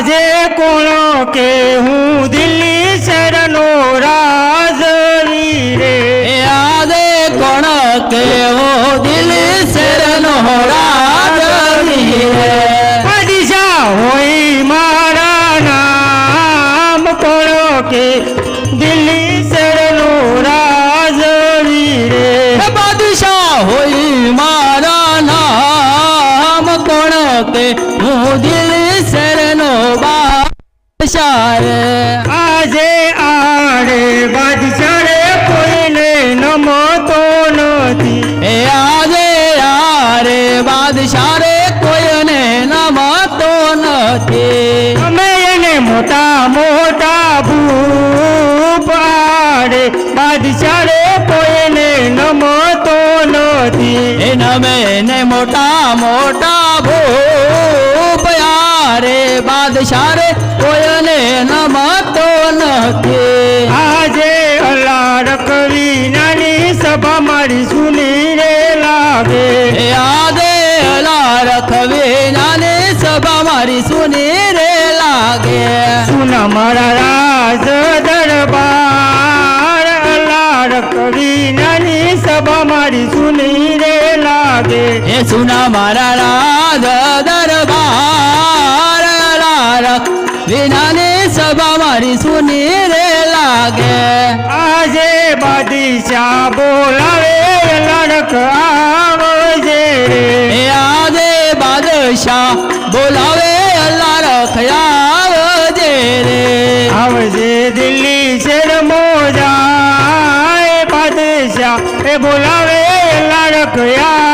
આજે કોણ કે હું દિલ્હી નથી આજે અલાડ કવિ નાની સભા મારી સુની રે લાગે. આજે આદે અલા રખવે નાની સભા મારી સુની રે લાગે. સુન મારા રાજ દરબાર અલાડ કવિ નાની સભા મારી સુની રે લાગે. એ સુના મારા રાજ દરબાર અલા રખવે નાને સભા મારી સુની રે લાગે. આજે બાદશાહ બોલાવે લડક આવજે રે. આજે બાદશાહ બોલાવે લડક આવજે રે. આવજે દિલ્હી શેર મોજા બાદશાહ એ બોલાવે લડક આવજે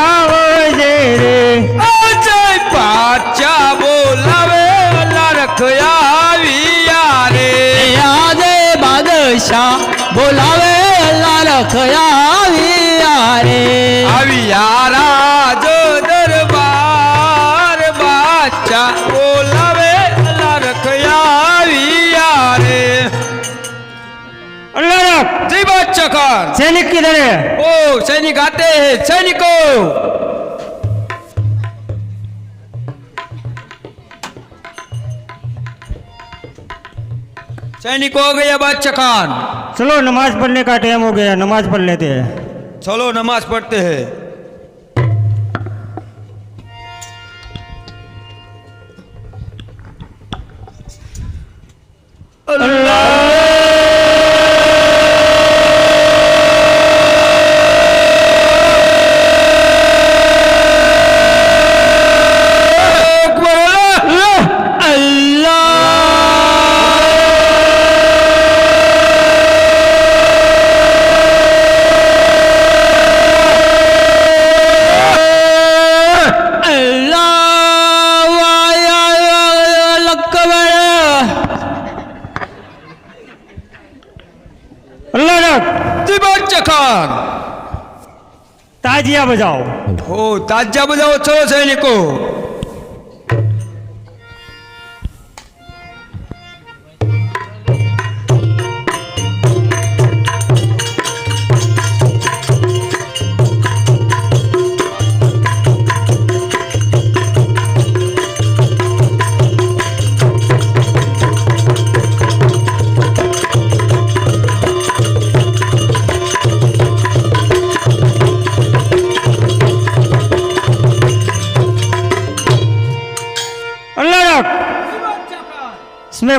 બોલાવે અલ્લા રખયાવિયા રે આવ્યા રાજો દરબાર બાચા બોલાવે અલ્લા રખયાવિયા રે લડક જી બાદશાહ ખાન સૈનિક કિધર है ओ सैनिक आते हैं सैनिको सैनिक हो गया बादशाह खान चलो, नमाज़ पढ़ने का टाइम हो गया, नमाज़ पढ़ लेते हैं। चलो, नमाज़ पढ़ते हैं। लड़क ताजिया बजाओ ओ ताजा बजाओ चलो सैनिको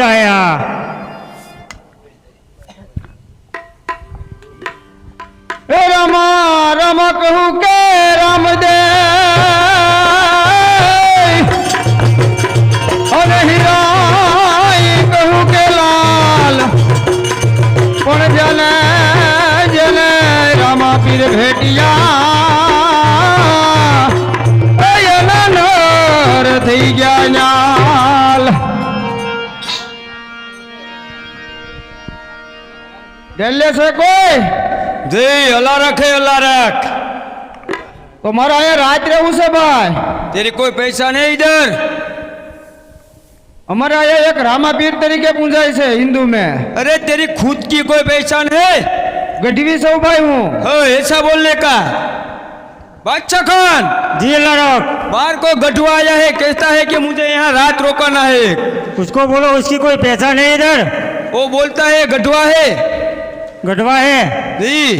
आया હે રામા રામા કહું કે રામદેવ અને હીરાઈ કહું કે લાલ પણ જને જને રામા પીર ભેટિયા दिल्ली से कोई जी अल्लाह रखे अल्लाह रख तो मारा रात रहू से भाई तेरे कोई पैसा नहीं इधर हमारा ये एक रामापीर तरीके पूजा से हिंदू में अरे तेरी खुद की कोई पहचान है गढ़वी से भाई हूँ ऐसा बोलने का बादशाह खान जी लड़क बाहर को गठुआ आया है कहता है कि मुझे यहाँ रात रोकाना है उसको बोलो उसकी कोई पहचान है इधर वो बोलता है गठुआ है गढ़वा है जी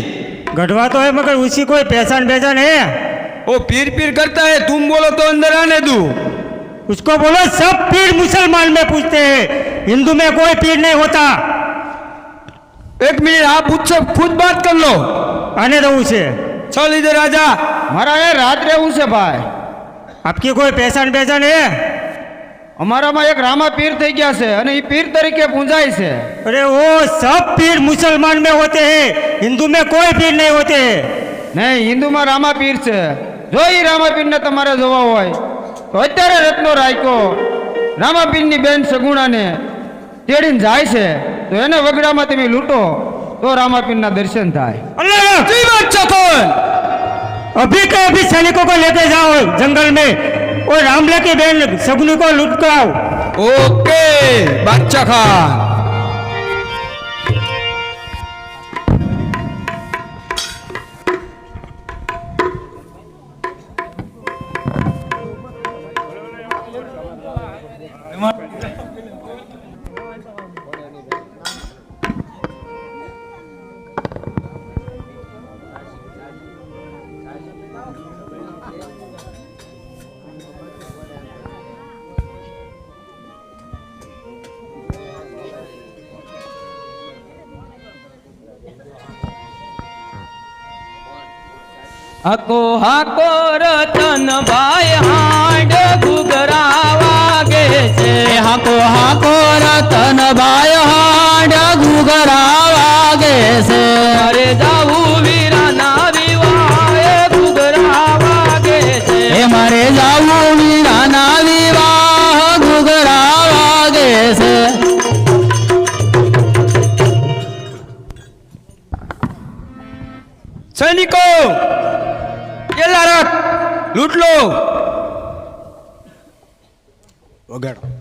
गढ़वा तो है मगर उसकी कोई पहचान पहचान है वो पीर पीर करता है तुम बोलो तो अंदर आने दू उसको बोलो सब पीर मुसलमान में पूछते हैं हिंदू में कोई पीर नहीं होता एक मिनट आप मुझसे खुद बात कर लो आने दो उसे चल इधर आजा મારે અહીંયા રાત રહેવું છે ભાઈ आपकी कोई पहचान पहचान है અમારામાં એક રામા પીર થઈ ગયા છે અને એ પીર તરીકે પૂંજાય છે. અરે ઓ સબ પીર મુસલમાન મેં હોતે હે હિન્દુ મેં કોઈ પીર નહીં હોતે હે. નહીં હિન્દુમાં રામા પીર છે. જો એ રામા પીરને તમારે જોવા હોય તો અત્યારે રત્નો રાયકો રામા પીરની બેન સગુણાને તેડીને જાય છે તો એને વગડામાં તમે લૂંટો તો રામાપીરના દર્શન થાય. અભી કે અભી સૈનિકો કો લેતે જાઓ જંગલ મેં. ઓ રામલકી બેન સગની કો લૂટકાવ. ઓકે બાદશાહ ખાન. હાકો હાકો રતન ભાઈ હાડ ઘુઘરા વાગે છે. હાકો હાકો રતન ભાઈ. લૂંટ લો વગાડો.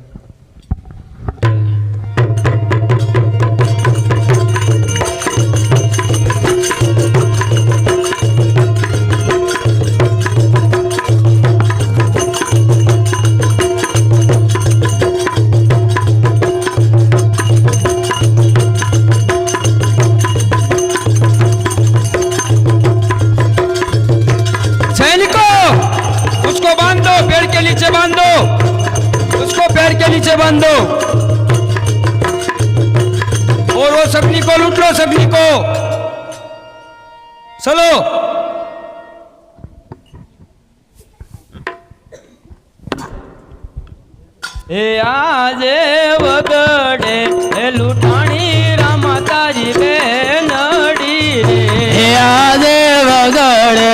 એ આજે વગડે એ લૂંટાણી રામ તારી બેનડી રે. એ આજે વગડે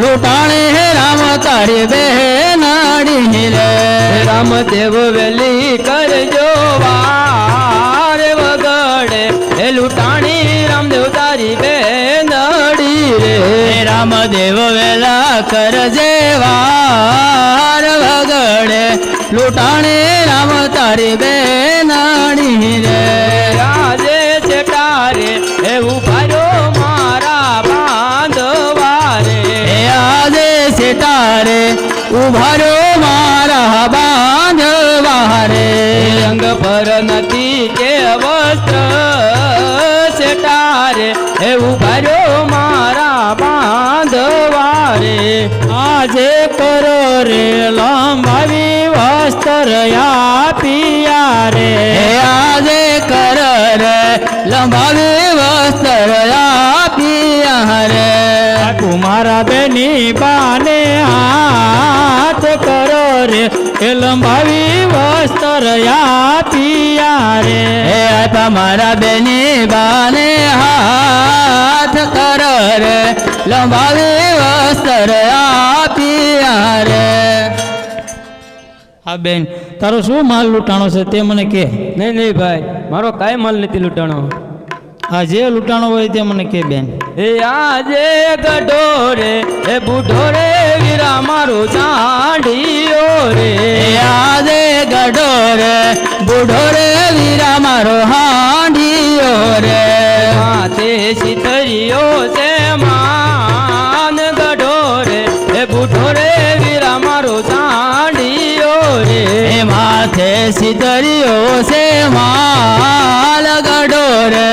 લૂંટાણી રામ તારી બેનડી રે. રામદેવ વેલી કરજો વાર વગડે. એ લૂંટાણી રામદેવ તારી બેનડી રે. રામદેવ વેલા કરજે વાર વગડે. લૂંટાણે રામ તારી બેનાણી રે. રાજે ચટારે એવું ભાર્યો મારા બાંધવારે આજે છે તારે ઉભારો મારા બાંધવારે રંગ પર નથી કે વસ્ત્ર સેટારે એવું ભાર્યો મારા બાંધવા રે. આજે કરો રે લંબાવી વસ્ત્ર પિયા રે હે આજે કર રે લંબાવી વસ્ત્ર આપીયા રે કુમારા બેની બાને હાથ કરો રે એ લંબાવી વસ્ત્ર પિયા રે હે તમારા બેની બાને હાથ કર રે લંબાવી વસ્ત્ર આપીયા રે હા બેન તારો શું માલ લૂંટાણો છે તે મને કે નહીં નહીં ભાઈ મારો કાંઈ માલ નથી લૂંટાણો. હા જે લૂંટાણો હોય તે મને કે બેન. એ આજે ગઢોરે એ બુઢો રે વીરા મારો ચાંડીઓ રે આજે ગઢોરે બુઢો રે શીતળીઓ છે માલ ગઢો રે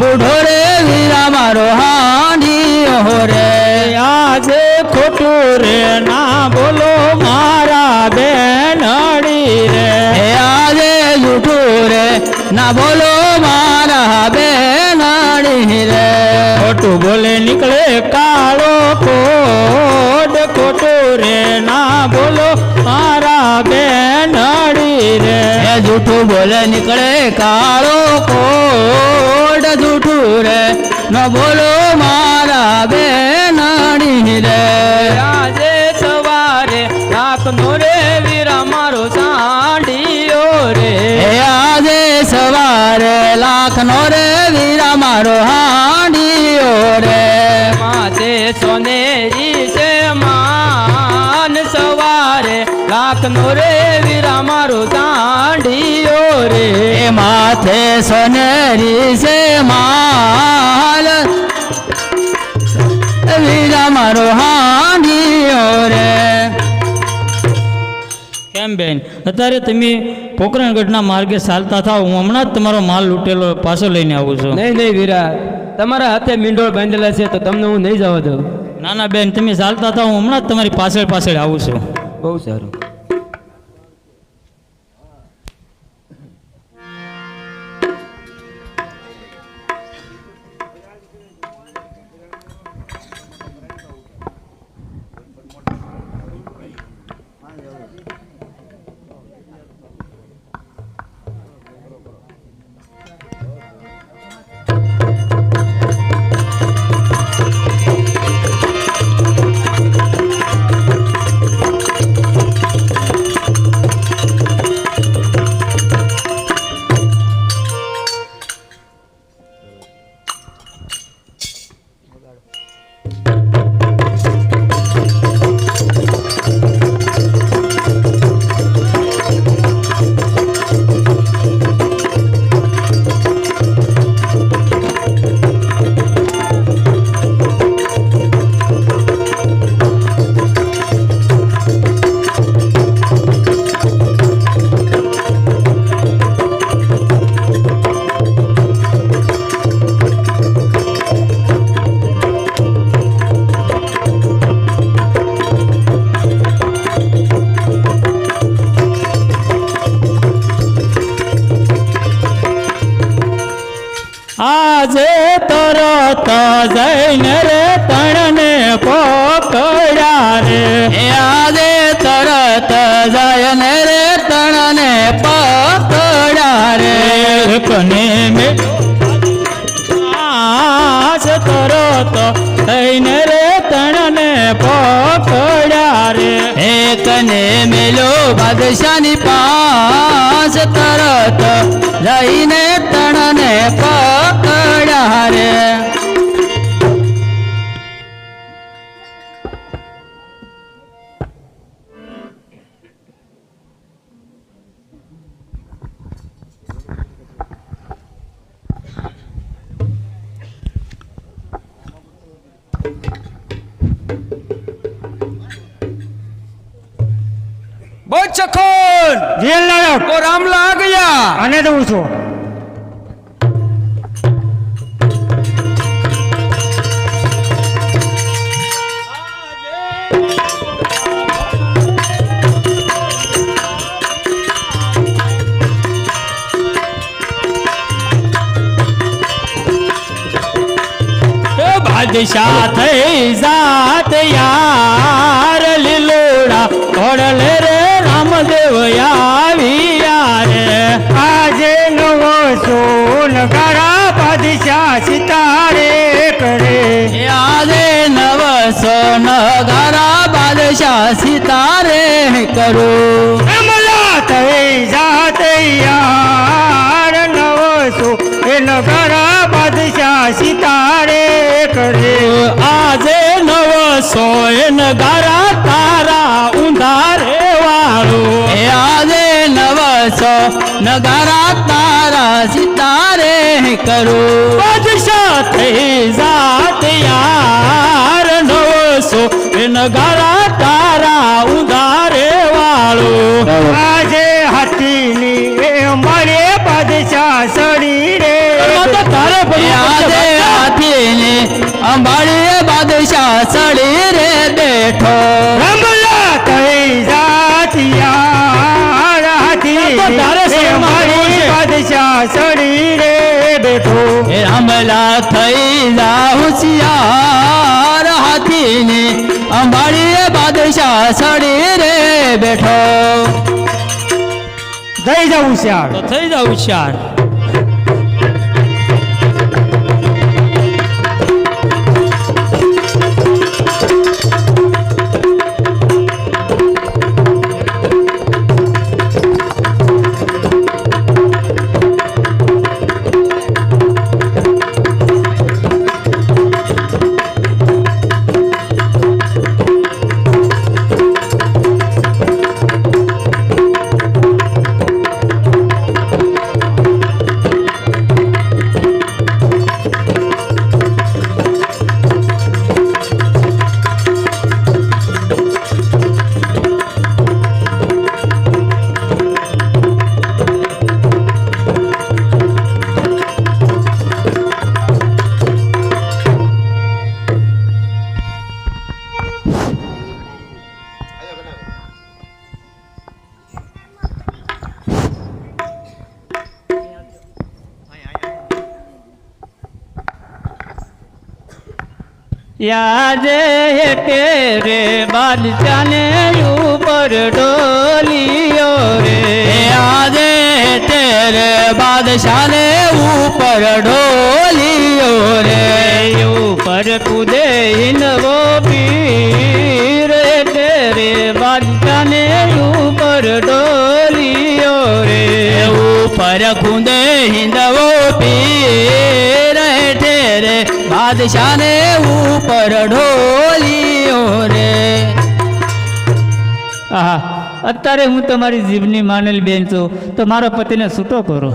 બુઢો રે વીરા મારો હાંડીઓ રે. આજે ખોટું રે ના બોલો મારા બેન રે. આજે જૂઠું રે ના બોલો મારા બેનાડી રે. ખોટું બોલે નીકળે કાળો જૂઠું બોલે નીકળે કાળો કોડ જૂઠું રે. ન બોલો મારા બેનાડી રે. આજે સવારે નો રે વીરા મારો સાંડીઓ રે. આજે સવારે લાખનો રે વીરા મારો હાંડીઓ લાખનો રે વીરા મારો દાંડીયો રે. માથે સોનેરી છે માલ. વીરા મારો હાંડીયો રે. કેમ બેન? અત્યારે તમે પોકરણગઢના માર્ગે ચાલતા થાવ હું હમણાં જ તમારો માલ લૂંટેલો પાછો લઈને આવું છું. નહીં નહીં વીરા. તમારા હાથે મીંડોળ બાંધેલા છે તો તમને હું નહીં જવા દઉં. ના ના બેન તમે ચાલતા થાવ હું હમણાં જ તમારી પાછળ પાછળ આવું છું. બહુ સારું. આજે તરત જઈને રે તણને પકડ્યા રે. એ આજે તરત જઈને રે તણને પકડ્યા રે. કને મે આજ તરત થઈને રે તણને પકડ્યા રે એકને મેલો બાદશાની પાસ તરત જઈને તણને પકડ્યા. સાહેબ ઓ રામલા આ ગયા આને દઉં છું. બાદશાહ થઈ જાત યાર લીલોડા. ઓડલે રે રામદેવ આવ્યા રે આજે નવો સોન ગારા બાદશાહ સિતારે કરે આજે નવસો નગારા બાદશાહ સિતારે કરું અમલા થઈ નગારા તારા સિતારે કરું. બાદશાહ થઈ જાત યાર નવસો નગારા તારા ઉધારે વાળું. આજે હાથીની એ મળે બાદશાહ સડી રે. તારે આજે હાથીને અંબાડીએ બાદશાહ સડી રે બેઠો. સડી રે બેઠો. એ હમલા થઈ જા હોશિયાર હાથીને. અંબાડીએ બાદશાહ સડી રે બેઠો. થઈ જાવ હોશિયાર થઈ જાવ હોશિયાર યાદે તેરે બાદશાને ઉપર ડોલિયો રે. યાદે તેરે બાદશાને ઉપર ડોલિયો રે. ઉપર કુદે ઇનવો પીર. તેરે બાદશાને ઉપર ડોલિયો રે. ઉપર કુદે હિંદવો પીર. બાદશાને ઉપર ઢોલીઓ રે. આહા અત્યારે હું તમારી જીભની માનેલી બેન છું. તો મારા પતિને છૂટો કરો.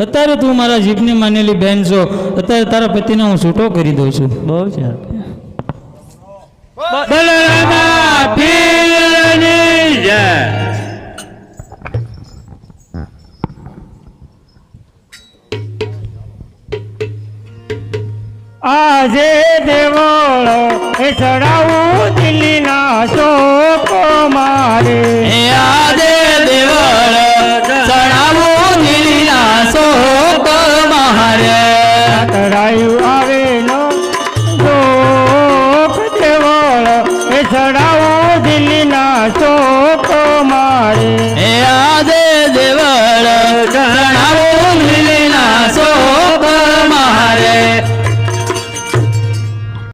અત્યારે તું મારા જીભની માનેલી બેન છો. અત્યારે તારા પતિને હું છૂટો કરી દઉં છું. બહુ સારું. બલરામા પીરની જય. આજે દેવળો એ ચડાવું દિલ્હીના શોકો મારે એ આજે દેવળ ચડાવું નીલીના શોક મારે તરાયું